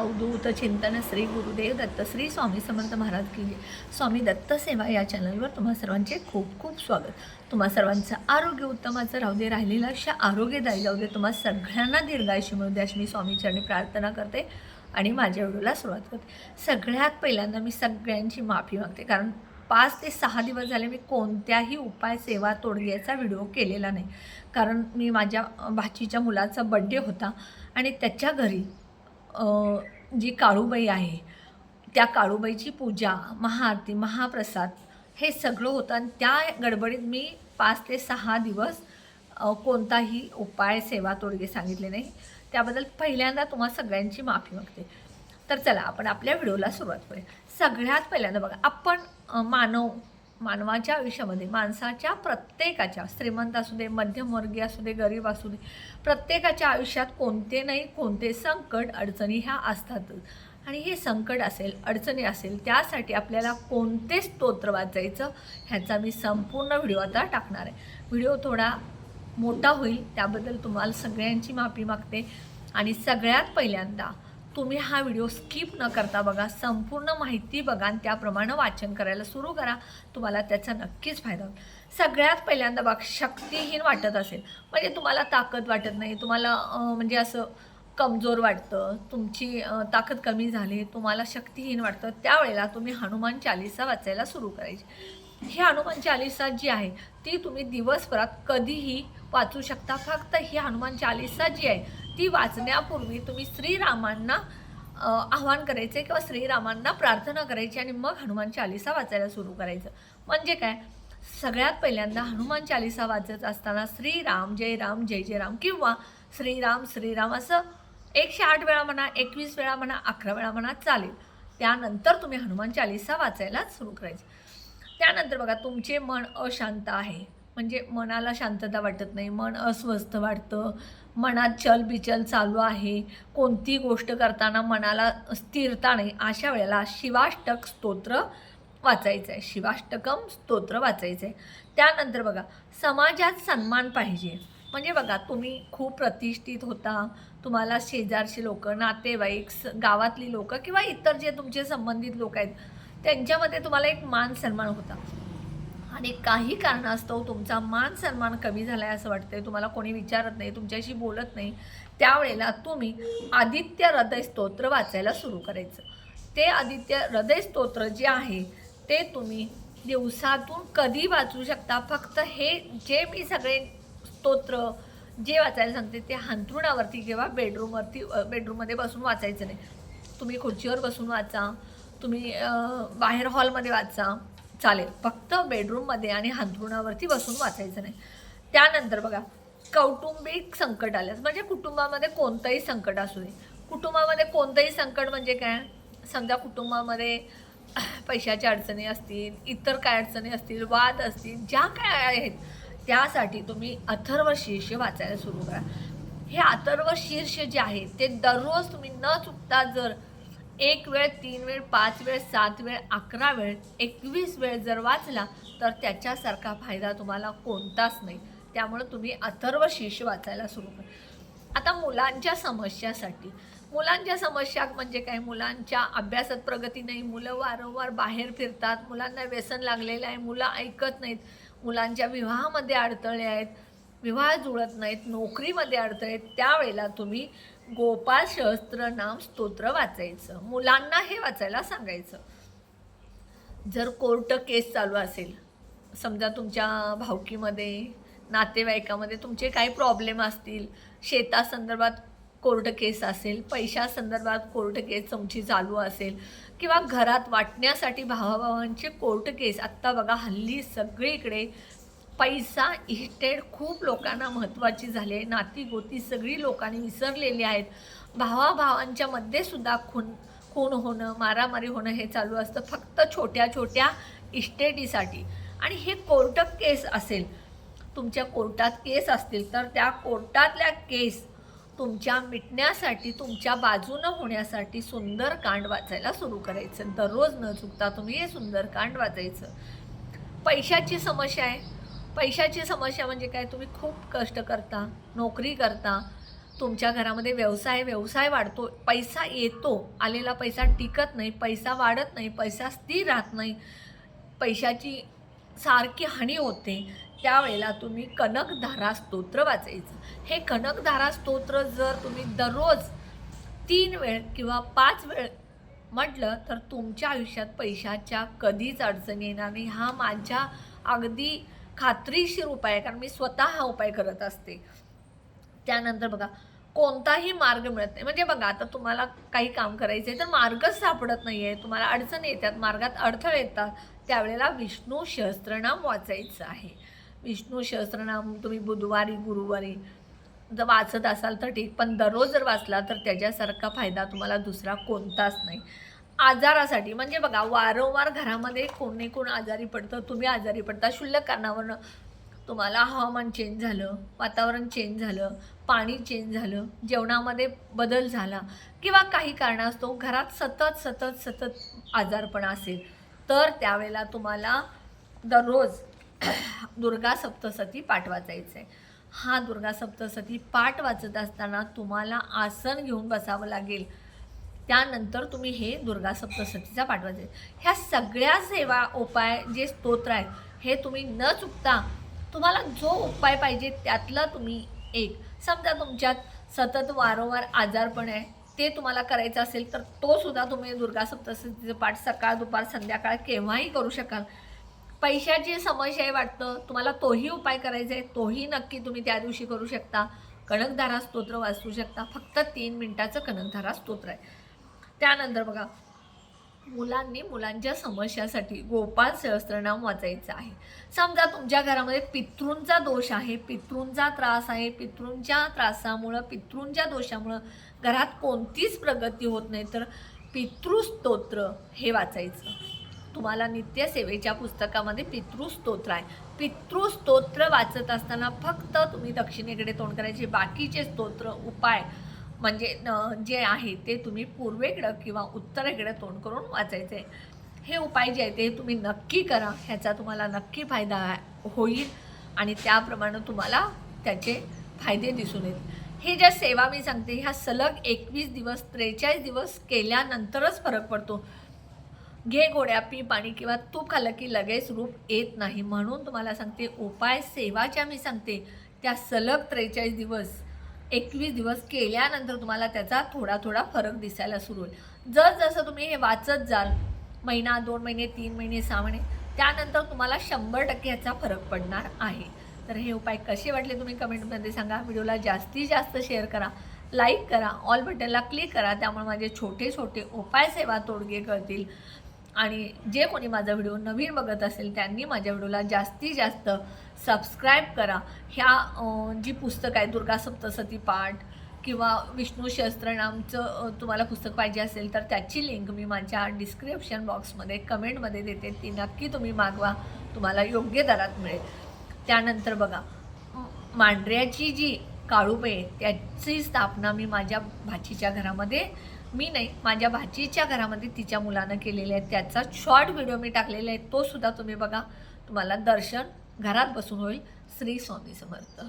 अवधूत चिंतन श्री गुरुदेव दत्त श्री स्वामी समर्थ महाराज की स्वामी दत्त सेवा या चॅनलवर तुम्हा सर्वांचे खूप खूप स्वागत. तुम्हा सर्वांचं आरोग्य उत्तमाचं राहू दे राहिलेलं अशा आरोग्यदायी जाऊ दे. तुम्हा सगळ्यांना दीर्घायुष्य मिळू दे अशी मी स्वामीचरणी प्रार्थना करते आणि माझ्या व्हिडिओला सुरुवात करते. सगळ्यात पहिल्यांदा मी सगळ्यांची माफी मागते कारण पाच ते सहा दिवस झाले मी कोणत्याही उपाय सेवा तोडग्याचा व्हिडिओ केलेला नाही. कारण मी माझ्या भाचीच्या मुलाचा बड्डे होता आणि त्याच्या घरी जी काळूबाई आहे त्या काळूबाईची पूजा महाआरती महाप्रसाद हे सगळं होतं आणि त्या गडबडीत मी पाच ते सहा दिवस कोणताही उपाय सेवा तोडगे सांगितले नाही. त्याबद्दल पहिल्यांदा तुम्हा सगळ्यांची माफी मागते. तर चला आपण आपल्या व्हिडिओला सुरुवात करूया. सगळ्यात पहिल्यांदा बघा आपण मानव मानवाच्या आयुष्यामध्ये माणसाच्या प्रत्येकाच्या श्रीमंत असू दे मध्यमवर्गीय असू दे गरीब असू दे प्रत्येकाच्या आयुष्यात कोणते नाही कोणते संकट अडचणी ह्या असतातच आणि हे संकट असेल अडचणी असेल त्यासाठी आपल्याला कोणते स्तोत्र वाचायचं ह्याचा मी संपूर्ण व्हिडिओ आता टाकणार आहे. व्हिडिओ थोडा मोठा होईल त्याबद्दल तुम्हाला सगळ्यांची माफी मागते. आणि सगळ्यात पहिल्यांदा तुम्ही हा व्हिडिओ स्किप न करता बघा संपूर्ण माहिती बघा आणि त्याप्रमाणे वाचन करायला सुरू करा. तुम्हाला त्याचा नक्कीच फायदा होईल. सगळ्यात पहिल्यांदा बघ शक्तिहीन वाटत असेल. म्हणजे तुम्हाला ताकद वाटत नाही तुम्हाला म्हणजे असं कमजोर वाटतं तुमची ताकद कमी झाली तुम्हाला शक्तिहीन वाटतं त्यावेळेला तुम्ही हनुमान चालिसा वाचायला सुरू करायची. ही हनुमान चालिसा जी आहे ती तुम्ही दिवसभरात कधीही वाचू शकता. फक्त ही हनुमान चालिसा जी आहे ती वाचण्यापूर्वी तुम्ही श्रीरामांना आवाहन आव्हान करायचे किंवा श्रीरामांना प्रार्थना करायची आणि मग हनुमान चालिसा वाचायला सुरू करायचं. म्हणजे काय? सगळ्यात पहिल्यांदा हनुमान चालिसा वाचत असताना श्रीराम जय राम जय जय राम किंवा श्रीराम श्रीराम असं एकशे आठ वेळा म्हणा एकवीस वेळा म्हणा अकरा वेळा म्हणा चालेल. त्यानंतर तुम्ही हनुमान चालिसा वाचायला सुरू करायचं. त्यानंतर बघा तुमचे मन अशांत आहे. म्हणजे मनाला शांतता वाटत नाही मन अस्वस्थ वाटतं मनात चलबिचल चालू आहे कोणती गोष्ट करताना मनाला स्थिरता नाही अशा वेळेला शिवाष्टक स्तोत्र वाचायचं आहे शिवाष्टकम स्तोत्र वाचायचं आहे त्यानंतर बघा समाजात सन्मान पाहिजे. म्हणजे बघा तुम्ही खूप प्रतिष्ठित होता तुम्हाला शेजारची लोक नातेवाईक स- गावातली लोक किंवा इतर जे तुमचे संबंधित लोक आहेत त्यांच्यामध्ये तुम्हाला एक मान सन्मान होता. आणि काही कारणास्तव तुमचा मान सन्मान कमी झाला आहे असं वाटतंय. तुम्हाला कोणी विचारत नाही तुमच्याशी बोलत नाही. त्यावेळेला तुम्ही आदित्य हृदय स्तोत्र वाचायला सुरू करायचं. ते आदित्य हृदय स्तोत्र जे आहे ते तुम्ही दिवसातून कधी वाचू शकता. फक्त हे जे मी सगळे स्तोत्र जे वाचायला सांगते ते हंतरुणावरती किंवा बेडरूमवरती बेडरूममध्ये बसून वाचायचं नाही. तुम्ही खुर्चीवर बसून वाचा तुम्ही बाहेर हॉलमध्ये वाचा चालेल. फक्त बेडरूममध्ये आणि हांतरुणावरती बसून वाचायचं नाही. त्यानंतर बघा कौटुंबिक संकट आल्यास म्हणजे कुटुंबामध्ये कोणतंही संकट असू दे. कुटुंबामध्ये कोणतंही संकट म्हणजे काय? समजा कुटुंबामध्ये पैशाच्या अडचणी असतील इतर काय अडचणी असतील वाद असतील ज्या काय आहेत त्यासाठी तुम्ही अथर्व शीर्ष वाचायला सुरू करा. हे अथर्व शीर्ष जे आहे ते दररोज तुम्ही न चुकता जर एक वेळ तीन वेळ पाच वेळ सात वेळ अकरा वेळ एकवीस वेळ जर वाचला तर त्याच्यासारखा फायदा तुम्हाला कोणताच नाही. त्यामुळं तुम्ही अथर्व शीर्ष वाचायला सुरू करा. आता मुलांच्या समस्यासाठी. मुलांच्या समस्या म्हणजे काय? मुलांच्या अभ्यासात प्रगती नाही. मुलं वारंवार बाहेर फिरतात. मुलांना व्यसन लागलेलं आहे. मुलं ऐकत नाहीत. मुलांच्या विवाहामध्ये अडथळे आहेत. विवाह जुळत नाहीत. नोकरीमध्ये अडथळे आहेत. त्यावेळेला तुम्ही गोपाल सहस्त्र नाम स्तोत्र वाचायचं. मुलांना हे वाचायला सांगायचं. जर कोर्ट केस चालू असेल समजा तुमच्या भावकीमध्ये नातेवाईकामध्ये तुमचे काही प्रॉब्लेम असतील शेतासंदर्भात कोर्ट केस असेल पैशासंदर्भात कोर्ट केस तुमची चालू असेल किंवा घरात वाटण्यासाठी भावाभावांचे कोर्ट केस आत्ता बघा हल्ली सगळीकडे पैसा इस्टेट खूप लोकांना महत्त्वाची झाली. आहे नाती गोती सगळी लोकांनी विसरलेली आहेत. भावाभावांच्या मध्ये सुद्धा खून खून होणं मारामारी होणं हे चालू असतं. फक्त छोट्या छोट्या इस्टेटीसाठी आणि हे कोर्ट केस असेल तुमच्या कोर्टात केस असतील तर त्या कोर्टातल्या केस तुमच्या मिटण्यासाठी तुमच्या बाजूनं होण्यासाठी सुंदरकांड वाचायला सुरू करायचं. दररोज न चुकता तुम्ही हे सुंदरकांड वाचायचं. पैशाची समस्या आहे. पैशाची समस्या म्हणजे काय? तुम्ही खूप कष्ट करता नोकरी करता तुमच्या घरामध्ये व्यवसाय व्यवसाय वाढतो पैसा येतो आलेला पैसा टिकत नाही पैसा वाढत नाही पैसा स्थिर राहत नाही पैशाची सारखी हानी होते त्यावेळेला तुम्ही कनकधारा स्तोत्र वाचायचं. हे कनकधारा स्तोत्र जर तुम्ही दररोज तीन वेळ किंवा पाच वेळ म्हटलं तर तुमच्या आयुष्यात पैशाच्या कधीच अडचणी येणार नाही. हा माझ्या अगदी खात्रीशीर उपाय आहे कारण मी स्वतः हा उपाय करत असते. त्यानंतर बघा कोणताही मार्ग मिळत नाही. म्हणजे बघा आता तुम्हाला काही काम करायचं आहे तर मार्गच सापडत नाही आहे तुम्हाला अडचणी येतात मार्गात अडथळे येतात. त्यावेळेला विष्णू सहस्त्रनाम वाचायचं आहे. विष्णू सहस्त्रनाम तुम्ही बुधवारी गुरुवारी जर वाचत असाल तर ठीक पण दररोज जर वाचला तर त्याच्यासारखा फायदा तुम्हाला दुसरा कोणताच नाही. आजारासाठी. म्हणजे बघा वारंवार घरामध्ये कोण कोण आजारी पडतं तुम्ही आजारी पडता. शुल्लक कारणावरनं तुम्हाला हवामान चेंज झालं वातावरण चेंज झालं पाणी चेंज झालं जेवणामध्ये बदल झाला किंवा काही कारणास्तव घरात सतत सतत सतत आजारपण असेल तर त्यावेळेला तुम्हाला दररोज दुर्गा सप्तसती पाठ वाचायचं आहे हा दुर्गा सप्तसती पाठ वाचत असताना तुम्हाला आसन घेऊन बसावं लागेल. त्यानंतर तुम्ही हे दुर्गा सप्तशतीचा पाठवायचे ह्या सगळ्या सेवा उपाय जे स्तोत्र आहेत हे तुम्ही न चुकता तुम्हाला जो उपाय पाहिजे त्यातला तुम्ही एक. समजा तुमच्यात सतत वारंवार आजारपण आहे ते तुम्हाला करायचं असेल तर तो सुद्धा तुम्ही दुर्गा सप्तशतीचं पाठ सकाळ दुपार संध्याकाळ केव्हाही करू शकाल. पैशाची समस्या आहे वाटतं तुम्हाला तोही उपाय करायचा आहे तोही नक्की तुम्ही त्या दिवशी करू शकता. कणकधारा स्तोत्र वाचू शकता फक्त तीन मिनिटाचं कणकधारा स्तोत्र आहे. त्यानंतर बघा मुलांनी मुलांच्या समस्यासाठी गोपाल सहस्त्रनाम वाचायचं आहे. समजा तुमच्या घरामध्ये पितृंचा दोष आहे पितृंचा त्रास आहे पितृंच्या त्रासामुळं पितृंच्या दोषामुळं घरात कोणतीच प्रगती होत नाही तर पितृस्तोत्र हे वाचायचं. तुम्हाला नित्यसेवेच्या पुस्तकामध्ये पितृस्तोत्र आहे. पितृस्तोत्र वाचत असताना फक्त तुम्ही दक्षिणेकडे तोंड करायचे बाकीचे स्तोत्र उपाय म्हणजे न- जे आहे ते तुम्ही पूर्वेकडं किंवा उत्तरेकडे तोंड करून वाचायचे. हे उपाय जे आहे ते तुम्ही नक्की करा. ह्याचा तुम्हाला नक्की फायदा होईल आणि त्याप्रमाणे तुम्हाला त्याचे फायदे दिसून येतील. हे ज्या सेवा मी सांगते ह्या सलग एकवीस दिवस त्रेचाळीस दिवस केल्यानंतरच फरक पडतो. घे गोड्या पी पाणी किंवा तूप खाल्लं की लगेच रूप येत नाही. म्हणून तुम्हाला सांगते उपाय सेवाच्या मी सांगते त्या सलग त्रेचाळीस दिवस एकवीस दिवस केल्यानंतर तुम्हाला त्याचा थोडा थोडा फरक दिसायला सुरू होईल. जर जसं तुम्ही हे वाचत जाल महिना दोन महिने तीन महिने सहा महिने त्यानंतर तुम्हाला शंभर टक्के याचा फरक पडणार आहे. तर हे उपाय कसे वाटले तुम्ही कमेंटमध्ये सांगा. व्हिडिओला जास्तीत जास्त शेअर करा लाईक करा ऑल बटनला क्लिक करा. त्यामुळे माझे छोटे छोटे उपाय सेवा तोडगे कळतील आणि जे कोणी माझा व्हिडिओ नवीन बघत असेल त्यांनी माझ्या व्हिडिओला जास्तीत जास्त सबस्क्राईब करा. ह्या जी पुस्तक आहे दुर्गा सप्तसती पाठ किंवा विष्णू सहस्त्रनामचं तुम्हाला पुस्तक पाहिजे असेल तर त्याची लिंक मी माझ्या डिस्क्रिप्शन बॉक्समध्ये कमेंटमध्ये देते. ती नक्की तुम्ही मागवा. तुम्हाला योग्य दरात मिळेल. त्यानंतर बघा मांढऱ्याची जी काळूबाई त्याची स्थापना मी माझ्या भाचीच्या घरामध्ये मी नाही माझ्या भाचीच्या घरामध्ये तिच्या मुलानं केलेले आहे त्याचा शॉर्ट व्हिडिओ मी टाकलेला आहे. तो सुद्धा तुम्ही बघा. तुम्हाला दर्शन घरात बसून होईल. श्री स्वामी समर्थ.